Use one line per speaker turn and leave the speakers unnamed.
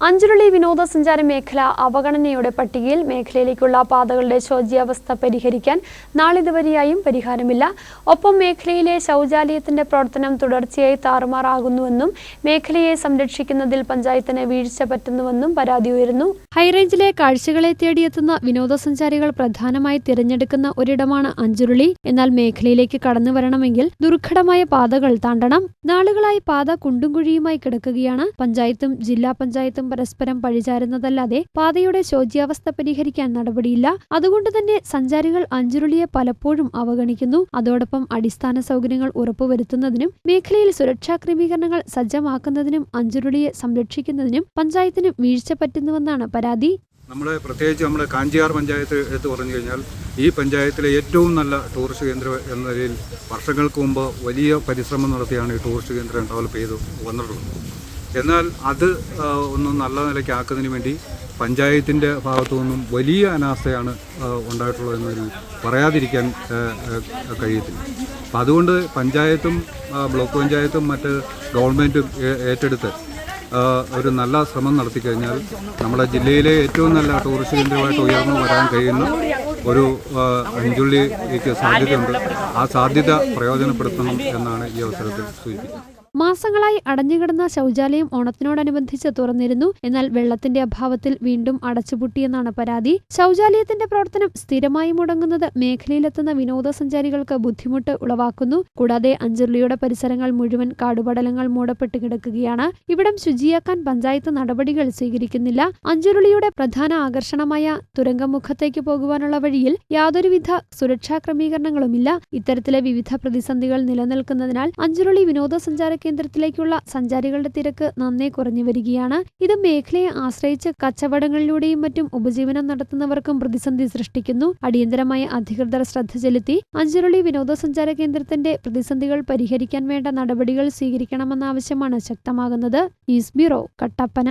അഞ്ചുരുളി വിനോദസഞ്ചാര മേഖല അവഗണനയുടെ പട്ടികയിൽ മേഖലയിലേക്കുള്ള പാതകളുടെ ശോച്യാവസ്ഥ പരിഹരിക്കാൻ നാളിതുവരെയായും പരിഹാരമില്ല. ഒപ്പം മേഖലയിലെ ശൗചാലയത്തിന്റെ പ്രവർത്തനം തുടർച്ചയായി താറുമാറാകുന്നുവെന്നും മേഖലയെ സംരക്ഷിക്കുന്നതിൽ പഞ്ചായത്തിന് വീഴ്ച പറ്റുന്നുവെന്നും പരാതി ഉയരുന്നു. ഹൈറേഞ്ചിലെ കാഴ്ചകളെ തേടിയെത്തുന്ന വിനോദസഞ്ചാരികൾ പ്രധാനമായി തിരഞ്ഞെടുക്കുന്ന ഒരിടമാണ് അഞ്ചുരുളി. എന്നാൽ മേഖലയിലേക്ക് കടന്നു വരണമെങ്കിൽ ദുർഘടമായ പാതകൾ താണ്ടണം. നാളുകളായി പാത കുണ്ടും കുഴിയുമായി കിടക്കുകയാണ്. പഞ്ചായത്തും ജില്ലാ പഞ്ചായത്തും പരസ്പരം പഴിചാരുന്നതല്ലാതെ പാതയുടെ ശോച്യാവസ്ഥ പരിഹരിക്കാൻ നടപടിയില്ല. അതുകൊണ്ട് തന്നെ സഞ്ചാരികൾ അഞ്ചുരുളിയെ പലപ്പോഴും അവഗണിക്കുന്നു. അതോടൊപ്പം അടിസ്ഥാന സൗകര്യങ്ങൾ ഉറപ്പുവരുത്തുന്നതിനും മേഖലയിൽ സുരക്ഷാ ക്രമീകരണങ്ങൾ സജ്ജമാക്കുന്നതിനും അഞ്ചുരുളിയെ സംരക്ഷിക്കുന്നതിനും പഞ്ചായത്തിന് വീഴ്ച പറ്റുന്നുവെന്നാണ് പരാതി.
നമ്മളെ പ്രത്യേകിച്ച് നമ്മുടെ കാഞ്ചിയാർ പഞ്ചായത്ത് എടുത്തു പറഞ്ഞു കഴിഞ്ഞാൽ ഈ പഞ്ചായത്തിലെ ഏറ്റവും നല്ല ടൂറിസ്റ്റ് കേന്ദ്രം എന്ന നിലയിൽ വർഷങ്ങൾക്ക് മുമ്പ് വലിയ പരിശ്രമം നടത്തിയാണ് ഈ ടൂറിസ്റ്റ് കേന്ദ്രം ഡെവലപ്പ് ചെയ്ത് വന്നിട്ടുള്ളത്. എന്നാൽ അത് ഒന്ന് നല്ല നിലയ്ക്കാക്കുന്നതിന് വേണ്ടി പഞ്ചായത്തിന്റെ ഭാഗത്തു നിന്നും വലിയ അനാസ്ഥയാണ് ഉണ്ടായിട്ടുള്ളതെന്ന് ഉണ്ടായിട്ടുള്ളതെന്നതിൽ പറയാതിരിക്കാൻ കഴിയത്തില്ല. അപ്പം അതുകൊണ്ട് പഞ്ചായത്തും ബ്ലോക്ക് പഞ്ചായത്തും മറ്റ് ഗവൺമെന്റും ഏറ്റെടുത്ത് ഒരു നല്ല ശ്രമം നടത്തി കഴിഞ്ഞാൽ നമ്മുടെ ജില്ലയിലെ ഏറ്റവും നല്ല ടൂറിസ്റ്റ് കേന്ദ്രമായിട്ട് ഉയർന്നു വരാൻ കഴിയുന്ന ഒരു അഞ്ചുള്ളിക്ക് സാധ്യതയുണ്ട്. ആ സാധ്യത പ്രയോജനപ്പെടുത്തണം എന്നാണ് ഈ അവസരത്തിൽ സൂചിപ്പിക്കുന്നത്.
മാസങ്ങളായി അടഞ്ഞുകിടന്ന ശൗചാലയം ഓണത്തിനോടനുബന്ധിച്ച് തുറന്നിരുന്നു. എന്നാൽ വെള്ളത്തിന്റെ അഭാവത്തിൽ വീണ്ടും അടച്ചുപൂട്ടിയെന്നാണ് പരാതി. ശൗചാലയത്തിന്റെ പ്രവർത്തനം സ്ഥിരമായി മുടങ്ങുന്നത് മേഖലയിലെത്തുന്ന വിനോദസഞ്ചാരികൾക്ക് ബുദ്ധിമുട്ട് ഉളവാക്കുന്നു. കൂടാതെ അഞ്ചുരുളിയുടെ പരിസരങ്ങൾ മുഴുവൻ കാടുപടലങ്ങൾ മൂടപ്പെട്ട് കിടക്കുകയാണ്. ഇവിടം ശുചിയാക്കാൻ പഞ്ചായത്ത് നടപടികൾ സ്വീകരിക്കുന്നില്ല. അഞ്ചുരുളിയുടെ പ്രധാന ആകർഷണമായ തുരങ്കമുഖത്തേക്ക് പോകുവാനുള്ള വഴിയിൽ യാതൊരുവിധ സുരക്ഷാ ക്രമീകരണങ്ങളുമില്ല. ഇത്തരത്തിലെ വിവിധ പ്രതിസന്ധികൾ നിലനിൽക്കുന്നതിനാൽ അഞ്ചുരുളി വിനോദസഞ്ചാര കേന്ദ്രത്തിലേക്കുള്ള സഞ്ചാരികളുടെ തിരക്ക് നന്നേ കുറഞ്ഞു വരികയാണ്. ഇത് മേഖലയെ ആശ്രയിച്ച് കച്ചവടങ്ങളിലൂടെയും മറ്റും ഉപജീവനം നടത്തുന്നവർക്കും പ്രതിസന്ധി സൃഷ്ടിക്കുന്നു. അടിയന്തരമായ അധികൃതർ ശ്രദ്ധ ചെലുത്തി അഞ്ചുരുളി വിനോദസഞ്ചാര കേന്ദ്രത്തിന്റെ പ്രതിസന്ധികൾ പരിഹരിക്കാൻ വേണ്ട നടപടികൾ സ്വീകരിക്കണമെന്ന ആവശ്യമാണ് ശക്തമാകുന്നത്. News bureau Kattappana.